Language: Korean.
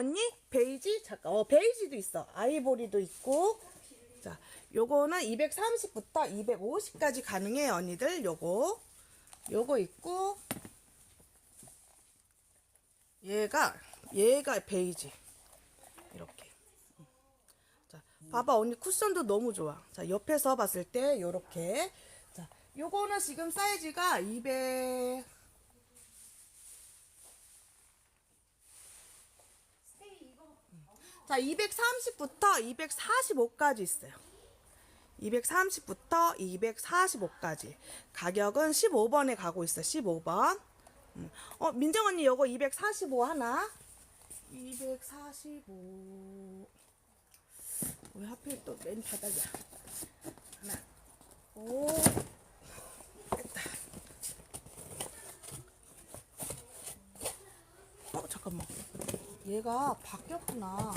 언니? 베이지? 잠깐. 어 베이지도 있어. 아이보리도 있고. 자 요거는 230부터 250까지 가능해요 언니들. 요거. 요거 있고. 얘가 얘가 베이지. 이렇게. 음. 자 봐봐. 언니 쿠션도 너무 좋아. 자 옆에서 봤을 때 요렇게. 자 요거는 지금 사이즈가 200 자, 230부터 245까지 있어요. 230부터 245까지. 가격은 15번에 가고 있어, 15번. 음. 어, 민정 언니, 요거 245 하나? 245. 왜 하필 또 맨 바닥이야? 하나. 오. 됐다. 어, 잠깐만. 얘가 바뀌었구나.